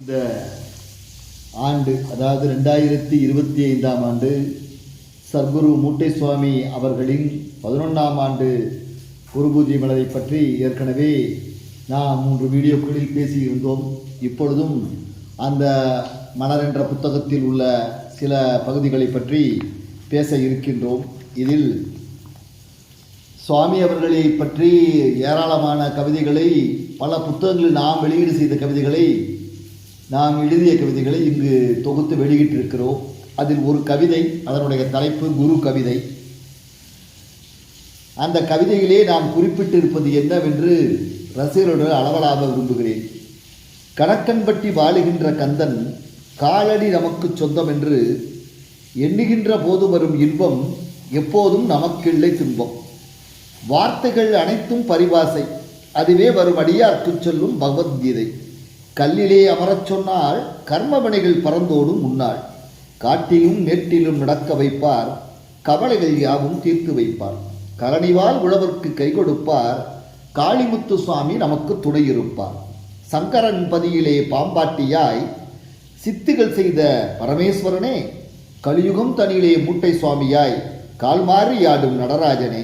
இந்த ஆண்டு அதாவது ரெண்டாயிரத்தி இருபத்தி ஐந்தாம் ஆண்டு சர்க்குரு மூட்டை சுவாமி அவர்களின் பதினொன்றாம் ஆண்டு குரு பூஜை மலரை பற்றி ஏற்கனவே நாம் மூன்று வீடியோக்களில் பேசியிருந்தோம். இப்பொழுதும் அந்த மலர் என்ற புத்தகத்தில் உள்ள சில பகுதிகளை பற்றி பேச இருக்கின்றோம். இதில் சுவாமி அவர்களை பற்றி ஏராளமான கவிதைகளை பல புத்தகங்களில் நாம் வெளியீடு செய்த கவிதைகளை நாம் எழுதிய கவிதைகளை இங்கு தொகுத்து வெளியிட்டிருக்கிறோம். அதில் ஒரு கவிதை அதனுடைய தலைப்பு குரு கவிதை. அந்த கவிதையிலே நாம் குறிப்பிட்டிருப்பது என்னவென்று ரசிகர்களுடன் அளவலாக விரும்புகிறேன். கணக்கன்பட்டி வாழுகின்ற கந்தன் காலடி நமக்கு சொந்தம் என்று எண்ணுகின்ற போது வரும் இன்பம் எப்போதும் நமக்கில்லை துன்பம். வார்த்தைகள் அனைத்தும் பரிபாசை அதுவே வரும் அடியார்க்குச் சொல்லும் பகவத்கீதை. கல்லிலே அமரச் சொன்னால் கர்மவினைகள் பறந்தோடும் முன்னாள். காட்டிலும் மேட்டிலும் நடக்க வைப்பார் கவலைகள் யாவும் தீர்த்து வைப்பார். கலனிவால் உழவர்க்கு கை கொடுப்பார் காளிமுத்து சுவாமி நமக்கு துணையிருப்பார் சங்கரன் பதியிலே பாம்பாட்டியாய் சித்துகள் செய்த பரமேஸ்வரனே கலியுகம் தனியிலே மூட்டை சுவாமியாய் கால்மாறி ஆடும் நடராஜனே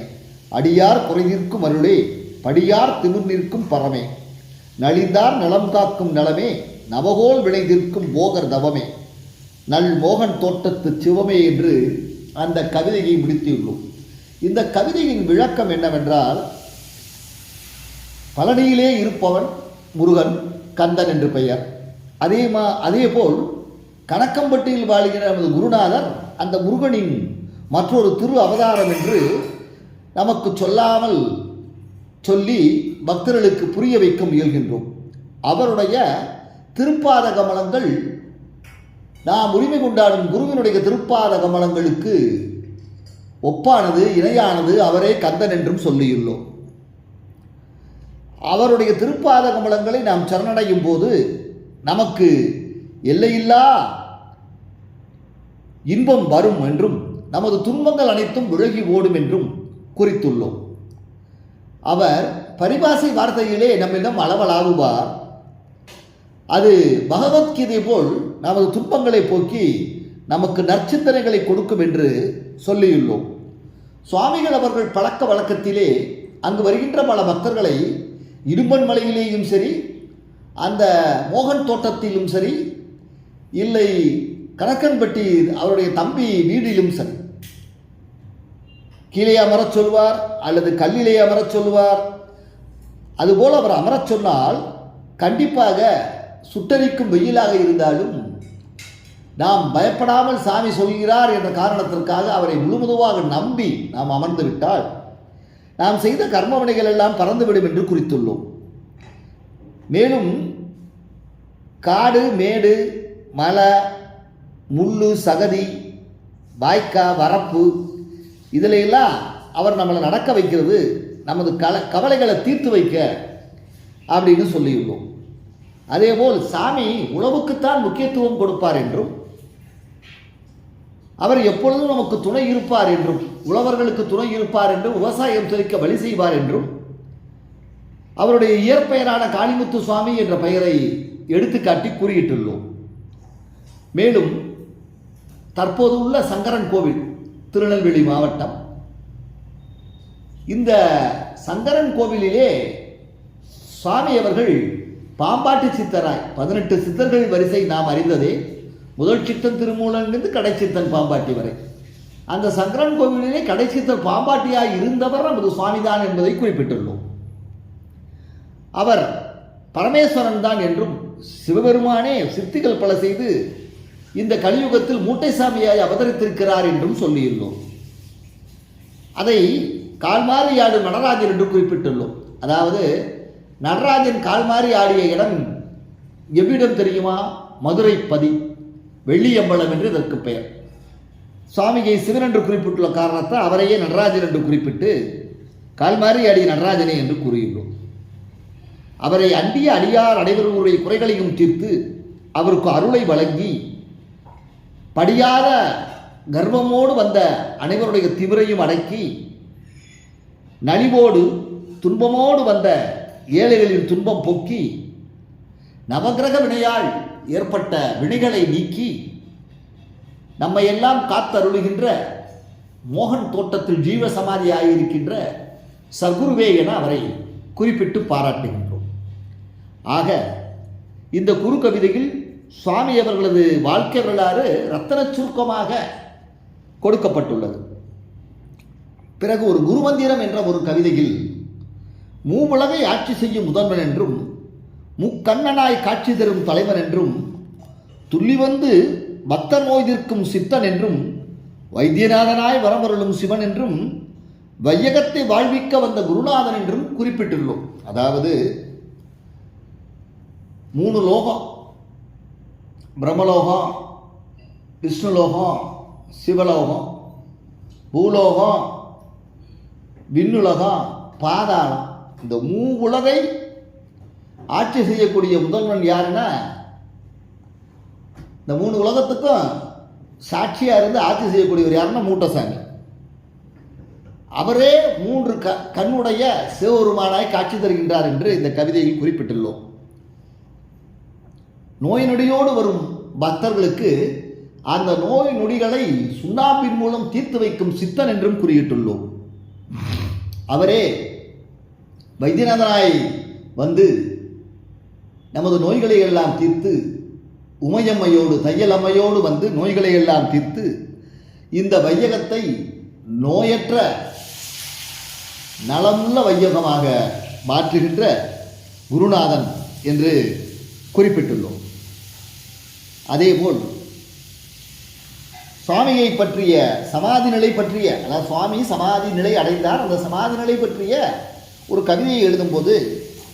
அடியார் குறைநிற்கும் அருளே படியார் திமிர் நிற்கும் பரமே. நலிந்தார் நலம் காக்கும் நலமே நவகோல் விளைந்திருக்கும் போகர் தவமே. நல் மோகன் தோட்டத்து சிவமே என்று அந்த கவிதையை முடித்தியுள்ளோம் இந்த கவிதையின் விளக்கம் என்னவென்றால் பழனியிலே இருப்பவன் முருகன் கந்தன் என்று பெயர். அதே மா அதேபோல் கணக்கம்பட்டியில் வாழ்கிற நமது குருநாதர் அந்த முருகனின் மற்றொரு திரு அவதாரம் என்று நமக்கு சொல்லாமல் சொல்லி பக்தர்களுக்கு புரிய வைக்க முயல்கின்றோம். அவருடைய திருப்பாத கமலங்கள் நாம் உரிமை கொண்டாடும் குருவினுடைய திருப்பாத கமலங்களுக்கு ஒப்பானது இணையானது அவரே கந்தன் என்றும் சொல்லியுள்ளோம். அவருடைய திருப்பாத கமலங்களை நாம் சரணடையும் போது நமக்கு எல்லையில்லா இன்பம் வரும் என்றும் நமது துன்பங்கள் அனைத்தும் விலகி ஓடும் என்றும் குறித்துள்ளோம். அவர் பரிபாசை வார்த்தையிலே நம்மிடம் அளவலாகுவார் அது பகவத்கீதை போல் நமது துன்பங்களை போக்கி நமக்கு நற்சிந்தனைகளை கொடுக்கும் என்று சொல்லியுள்ளோம். சுவாமிகள் அவர்கள் பழக்க வழக்கத்திலே அங்கு வருகின்ற பல பக்தர்களை இடும்பன் மலையிலேயும் சரி அந்த மோகன் தோட்டத்திலும் சரி இல்லை கணக்கன்பட்டி அவருடைய தம்பி வீடிலும் சரி. கீழே அமரச் சொல்வார் அல்லது கல்லிலே அமரச் சொல்வார். அதுபோல் அவர் அமரச் சொன்னால் கண்டிப்பாக சுட்டரிக்கும் வெயிலாக இருந்தாலும் நாம் பயப்படாமல் சாமி சொல்கிறார் என்ற காரணத்திற்காக அவரை முழுமுதுவாக நம்பி நாம் அமர்ந்து விட்டால் நாம் செய்த கர்மவினைகள் எல்லாம் பறந்துவிடும் என்று குறித்துள்ளோம். மேலும் காடு மேடு மலை முள்ளு சகதி வாய்க்கா வரப்பு இதில் எல்லாம் அவர் நம்மளை நடக்க வைக்கிறது. நமது கல கவலைகளை தீர்த்து வைக்க அப்படின்னு சொல்லியுள்ளோம் அதேபோல் சாமி உழவுக்குத்தான் முக்கியத்துவம் கொடுப்பார் என்றும் அவர் எப்பொழுதும் நமக்கு துணை இருப்பார் என்றும் உழவர்களுக்கு துணை இருப்பார் என்றும் விவசாயம் துறைக்க வழி செய்வார் என்றும் அவருடைய இயற்பெயரான காளிமுத்து சுவாமி என்ற பெயரை எடுத்துக்காட்டி கூறியிட்டுள்ளோம். மேலும் தற்போது உள்ள சங்கரன் கோவில் திருநெல்வேலி மாவட்டம் இந்த சங்கரன் கோவிலிலே சுவாமி அவர்கள் பாம்பாட்டி சித்தராய் பதினெட்டு சித்தர்கள் வரிசை நாம் அறிந்ததே முதல் சித்தன் திருமூலங்கிருந்து கடைச்சித்தன் பாம்பாட்டி வரை. அந்த சங்கரன் கோவிலிலே கடைச்சித்தர் பாம்பாட்டியாய் இருந்தவர் நமது சுவாமிதான் என்பதை குறிப்பிட்டுள்ளோம். அவர் பரமேஸ்வரன் தான் என்றும் சிவபெருமானே சித்திகள் பல செய்து இந்த கலியுகத்தில் மூட்டைசாமியாய் அவதரித்திருக்கிறார் என்றும் சொல்லியுள்ளோம். அதை கால்மாறி ஆடும் நடராஜன் என்று குறிப்பிட்டுள்ளோம். அதாவது நடராஜன் கால்மாறி ஆடிய இடம் எவ்விடம் தெரியுமா? மதுரை பதி வெள்ளியம்பலம் என்று இதற்கு பெயர். சுவாமியை சிவன் என்று குறிப்பிட்டுள்ள காரணத்தை அவரையே நடராஜன் என்று குறிப்பிட்டு கால்மாறி ஆடிய நடராஜனே என்று கூறியுள்ளோம் அவரை அண்டிய அடியார் அனைவருடைய குறைகளையும் தீர்த்து அவருக்கு அருளை வழங்கி படியாத கர்வமோடு வந்த அனைவருடைய திமிரையும் அடக்கி நலிவோடு துன்பமோடு வந்த ஏழைகளின் துன்பம் பொக்கி நவகிரக வினையால் ஏற்பட்ட வினைகளை நீக்கி நம்மை எல்லாம் காத்தருளுகின்ற மோகன் தோட்டத்தில் ஜீவ சமாதியாயிருக்கின்ற சகுருவே என அவரை குறிப்பிட்டு பாராட்டுகின்றோம். ஆக இந்த குரு கவிதையில் சுவாமி அவர்களது வாழ்க்கை வரலாறு ரத்தன சுருக்கமாக கொடுக்கப்பட்டுள்ளது. பிறகு ஒரு குருமந்திரம் என்ற ஒரு கவிதையில் மூவுலகை ஆட்சி செய்யும் முதல்வன் என்றும் முக்கண்ணனாய் காட்சி தரும் தலைவன் என்றும் துள்ளி வந்து பக்தர் நோய் சித்தன் என்றும் வைத்தியநாதனாய் வரமருளும் சிவன் என்றும் வையகத்தை வாழ்விக்க வந்த குருநாதன் என்றும் குறிப்பிட்டுள்ளோம். அதாவது மூணு லோகம். பிரம்மலோகம் விஷ்ணுலோகம் சிவலோகம் பூலோகம் விண்ணுலகம் பாதாளம். இந்த மூ உலகை ஆட்சி செய்யக்கூடிய முதல்வன் யாருன்னா இந்த மூணு உலகத்துக்கும் சாட்சியாக இருந்து ஆட்சி செய்யக்கூடியவர் யாருன்னா மூட்டசாமி. அவரே மூன்று க கண்ணுடைய சிவபெருமானாய் காட்சி தருகின்றார் என்று இந்த கவிதையில் குறிப்பிட்டுள்ளோம். நோய் நொடியோடு வரும் பக்தர்களுக்கு அந்த நோய் நொடிகளை சுண்ணாம்பின் மூலம் தீர்த்து வைக்கும் சித்தன் என்றும் குறியிட்டுள்ளோம். அவரே வைத்தியநாதனாய் வந்து நமது நோய்களை எல்லாம் தீர்த்து உமையம்மையோடு தையலம்மையோடு வந்து நோய்களை எல்லாம் தீர்த்து இந்த வையகத்தை நோயற்ற நலமுள்ள வையகமாக மாற்றுகின்ற குருநாதன் என்று குறிப்பிட்டுள்ளோம். அதேபோல் சுவாமியை பற்றிய சமாதி நிலை பற்றிய அதாவது சுவாமி சமாதி நிலை அடைந்தார். அந்த சமாதி நிலை பற்றிய ஒரு கவிதையை எழுதும்போது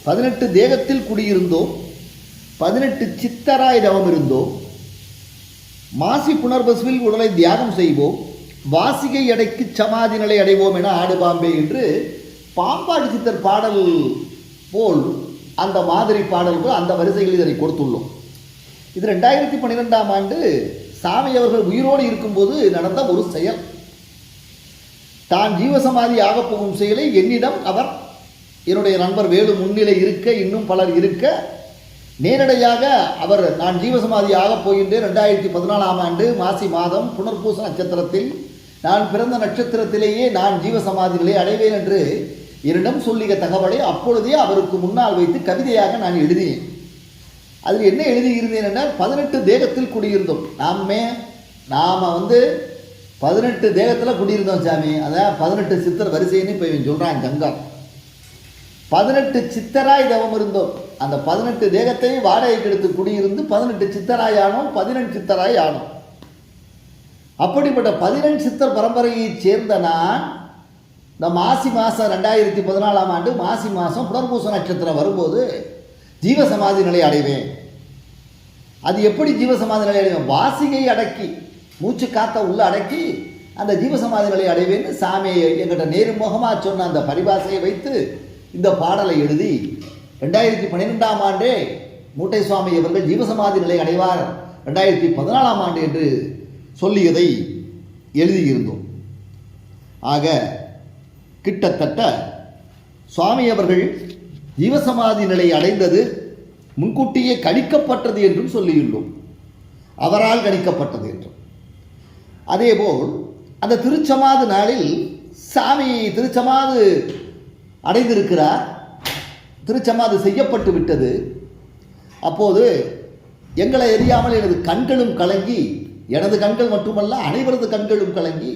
பதினெட்டு தேகத்தில் குடியிருந்தோம் பதினெட்டு சித்தராய் தவம் இருந்தோம் மாசி புனர்பசுவில் உடலை தியாகம் செய்வோம் வாசிகை எடைக்கு சமாதி நிலை அடைவோம் என ஆடு பாம்பே என்று பாம்பாடு சித்தர் பாடல் போல் அந்த மாதிரி பாடல்கள் அந்த வரிசையில் இதனை கொடுத்துள்ளோம். இது ரெண்டாயிரத்தி பன்னிரெண்டாம் ஆண்டு சாமி அவர்கள் உயிரோடு இருக்கும்போது நடந்த ஒரு செயல். தான் ஜீவசமாதி ஆகப் போகும் செயலை என்னிடம் அவர் என்னுடைய நண்பர் வேலு முன்னிலை இருக்க இன்னும் பலர் இருக்க நேரடியாக அவர் நான் ஜீவசமாதி ஆகப் போகின்றேன் ரெண்டாயிரத்தி பதினாலாம் ஆண்டு மாசி மாதம் புனர்பூச நட்சத்திரத்தில். நான் பிறந்த நட்சத்திரத்திலேயே நான் ஜீவசமாதி நிலை அடைவேன் என்று என்னிடம் சொல்லிய தகவலை அப்பொழுதே அவருக்கு முன்னால் வைத்து கவிதையாக நான் எழுதினேன். அதில் என்ன எழுதியிருந்தேன் என்றால் பதினெட்டு தேகத்தில் குடியிருந்தோம். நாமே நாம் வந்து பதினெட்டு தேகத்தில் குடியிருந்தோம் சாமி. அதான் பதினெட்டு சித்தர் வரிசைன்னு இப்போ இவன் சொல்கிறான் கங்கா. பதினெட்டு சித்தராய் தவம் இருந்தோம். அந்த பதினெட்டு தேகத்தையும் வாடகைக்கு எடுத்து குடியிருந்து பதினெட்டு சித்தராய் ஆனோம் பதினெண்டு சித்தராய் ஆனோம். அப்படிப்பட்ட பதினெண்டு சித்தர் பரம்பரையைச் சேர்ந்த நான் இந்த மாசி மாதம் ரெண்டாயிரத்தி பதினாலாம் ஆண்டு மாசி மாதம் புனர்பூச நட்சத்திரம் வரும்போது ஜீவசமாதி நிலை அடைவேன். அது எப்படி ஜீவசமாதி நிலை அடைவேன்? வாசிகை அடக்கி மூச்சு காத்த உள்ள அடக்கி அந்த ஜீவசமாதி நிலை அடைவேன்னு சாமி எங்கிட்ட நேர்முகமாக சொன்ன அந்த பரிபாசையை வைத்து இந்த பாடலை எழுதி ரெண்டாயிரத்தி பன்னிரெண்டாம் ஆண்டே மூட்டை சுவாமி அவர்கள் ஜீவசமாதி நிலை அடைவார். ரெண்டாயிரத்தி பதினாலாம் ஆண்டு என்று சொல்லியதை எழுதியிருந்தோம். ஆக கிட்டத்தட்ட சுவாமி அவர்கள் ஜீவசமாதி நிலை அடைந்தது முன்கூட்டியே கணிக்கப்பட்டது என்றும் சொல்லியுள்ளோம். அவரால் கணிக்கப்பட்டது என்றும். அதேபோல் அந்த திருச்சமாது நாளில் சாமி திருச்சமாது அடைந்திருக்கிறார். திருச்சமாது செய்யப்பட்டு விட்டது. அப்போது எங்களை எரியாமல் எனது கண்களும் கலங்கி எனது கண்கள் மட்டுமல்ல அனைவரது கண்களும் கலங்கி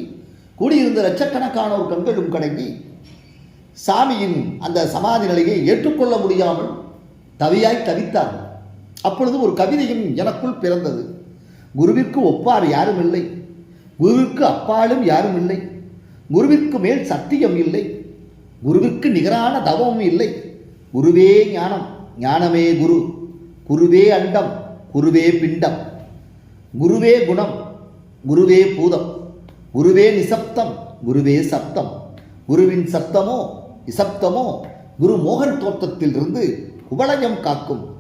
கூடியிருந்த லட்சக்கணக்கானோர் கண்களும் கலங்கி சாமியின் அந்த சமாதி நிலையை ஏற்றுக்கொள்ள முடியாமல் தவியாய் தவித்தார்கள். அப்பொழுது ஒரு கவிதையும் எனக்குள் பிறந்தது. குருவிற்கு ஒப்பார் யாரும் இல்லை. குருவிற்கு அப்பாலும் யாரும் இல்லை. குருவிற்கு மேல் சத்தியம் இல்லை. குருவிற்கு நிகரான தவமும் இல்லை. குருவே ஞானம் ஞானமே குரு. குருவே அண்டம் குருவே பிண்டம். குருவே குணம் குருவே பூதம். குருவே நிசப்தம் குருவே சப்தம். குருவின் சப்தமோ இசப்தமோ? குரு மோகன் தோட்டத்திலிருந்து குவளையம் காக்கும்.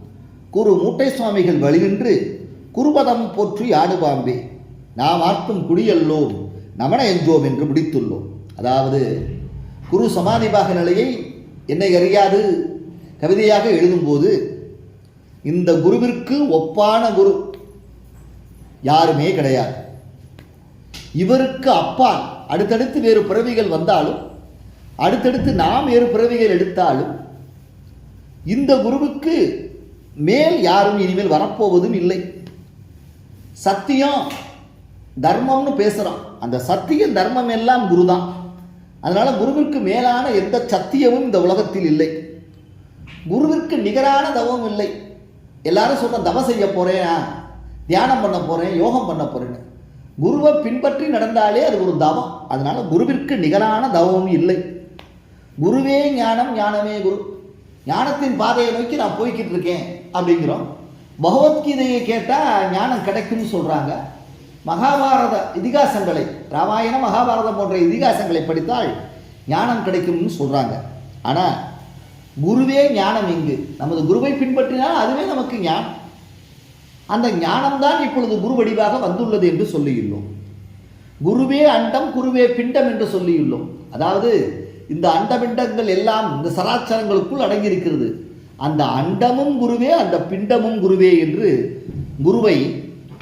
குரு மூட்டை சுவாமிகள் வழிநின்று குருபதம் போற்றி ஆடுபாம்பே நாம் ஆட்டும் குடியல்லோம் நமன எஞ்சோம் என்று முடித்துள்ளோம். அதாவது குரு சமாதிபாக நிலையை என்னை அறியாது. கவிதையாக எழுதும்போது இந்த குருவிற்கு ஒப்பான குரு யாருமே கிடையாது. இவருக்கு அப்பால் அடுத்தடுத்து வேறு பிறவிகள் வந்தாலும் அடுத்தடுத்து நாம் வேறு பிறவிகள் எடுத்தாலும் இந்த குருவுக்கு மேல் யாரும் இனிமேல் வரப்போவதும் இல்லை. சத்தியம் தர்மம்னு பேசுகிறோம் அந்த சத்தியம் தர்மம் எல்லாம் குரு தான் அதனால் குருவிற்கு மேலான எந்த சத்தியமும் இந்த உலகத்தில் இல்லை. குருவிற்கு நிகரான தவம் இல்லை. எல்லாரும் சொல்கிற தவம் செய்ய போகிறேன் தியானம் பண்ண போகிறேன் யோகம் பண்ண போகிறேன்னு குருவை பின்பற்றி நடந்தாலே அது ஒரு தவம். அதனால குருவிற்கு நிகரான தவமும் இல்லை. குருவே ஞானம் ஞானமே குரு. ஞானத்தின் பாதையை நோக்கி நான் போய்கிட்டு இருக்கேன் அப்படிங்கிறோம். பகவத்கீதையை கேட்டால் ஞானம் கிடைக்கும்னு சொல்கிறாங்க மகாபாரத இதிகாசங்களை ராமாயணம் மகாபாரதம் போன்ற இதிகாசங்களை படித்தால் ஞானம் கிடைக்கும்னு சொல்கிறாங்க ஆனால் குருவே ஞானம் இங்கு நமது குருவை பின்பற்றினால் அதுவே நமக்கு ஞானம். அந்த ஞானம்தான் இப்பொழுது குரு வடிவாக வந்துள்ளது என்று சொல்லியுள்ளோம். குருவே அண்டம் குருவே பிண்டம் என்று சொல்லியுள்ளோம். அதாவது இந்த அண்டபிண்டங்கள் எல்லாம் இந்த சராச்சரங்களுக்குள் அடங்கியிருக்கிறது. அந்த அண்டமும் குருவே அந்த பிண்டமும் குருவே என்று குருவை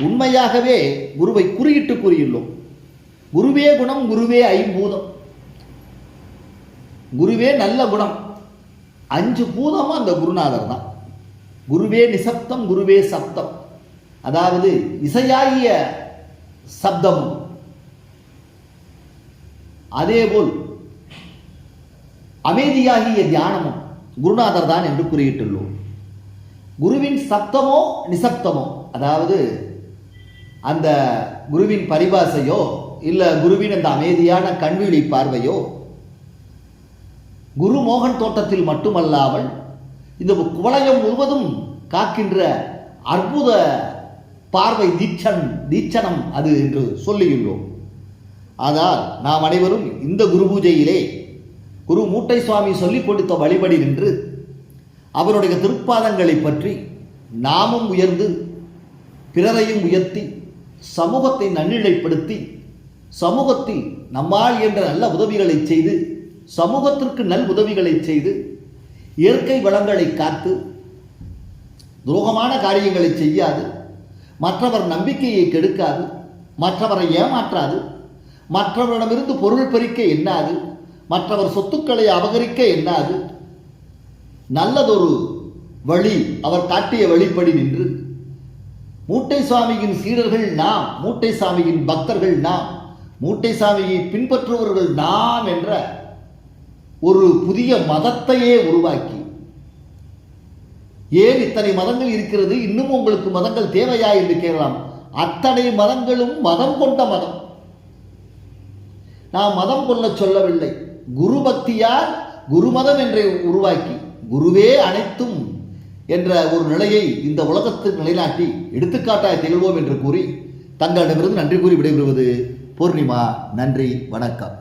உண்மையாகவே குருவை குறியிட்டு கூறியுள்ளோம். குருவே குணம் குருவே ஐம்பூதம். குருவே நல்ல குணம். அஞ்சு பூதமும் அந்த குருநாதர் தான். குருவே நிசப்தம் குருவே சப்தம். அதாவது இசையாகிய சப்தமும். அதேபோல் அமைதியாகிய தியானமும் குருநாதர் தான் என்று குறியிட்டுள்ளோம். குருவின் சப்தமோ நிசப்தமோ அதாவது அந்த குருவின் பரிபாசையோ இல்லை குருவின் அந்த அமைதியான கண்விழி பார்வையோ குரு மோகன் தோட்டத்தில் மட்டுமல்லாமல் இந்த குவளையம் முழுவதும் காக்கின்ற அற்புத பார்வை தீட்சன் தீட்சணம் அது என்று சொல்லியுள்ளோம். ஆனால் நாம் அனைவரும் இந்த குரு பூஜையிலே குரு மூட்டை சுவாமி சொல்லிக் கொடுத்த வழிபடி நின்று அவருடைய திருப்பாதங்களை பற்றி நாமும் உயர்ந்து பிறரையும் உயர்த்தி சமூகத்தை நன்னிலைப்படுத்தி சமூகத்தில் நம்மால் என்ற நல்ல உதவிகளை செய்து சமூகத்திற்கு நல் உதவிகளை செய்து இயற்கை வளங்களை காத்து துரோகமான காரியங்களை செய்யாது. மற்றவர் நம்பிக்கையை கெடுக்காது. மற்றவரை ஏமாற்றாது. மற்றவரிடமிருந்து பொருள் பறிக்க எண்ணாது. மற்றவர் சொத்துக்களை அபகரிக்க எண்ணாது நல்லதொரு வழி அவர் காட்டிய வழிப்படி நின்று. மூட்டை சுவாமியின் சீடர்கள் நாம் மூட்டை சாமியின் பக்தர்கள் நாம் மூட்டை சாமியை பின்பற்றுபவர்கள் நாம் என்ற ஒரு புதிய மதத்தையே உருவாக்கி. ஏன் இத்தனை மதங்கள் இருக்கிறது? இன்னும் உங்களுக்கு மதங்கள் தேவையா என்று கேட்கலாம். அத்தனை மதங்களும் மதம் கொண்ட மதம். நாம் மதம் கொள்ள சொல்லவில்லை. குரு பக்தியால் குருமதம் என்றை உருவாக்கி குருவே அனைத்தும் என்ற ஒரு நிலையை இந்த உலகத்துக்கு நிலைநாட்டி எடுத்துக்காட்டாய் திகழ்வோம் என்று கூறி தங்களிடமிருந்து நன்றி கூறி விடைபெறுவது பூர்ணிமா. நன்றி. வணக்கம்.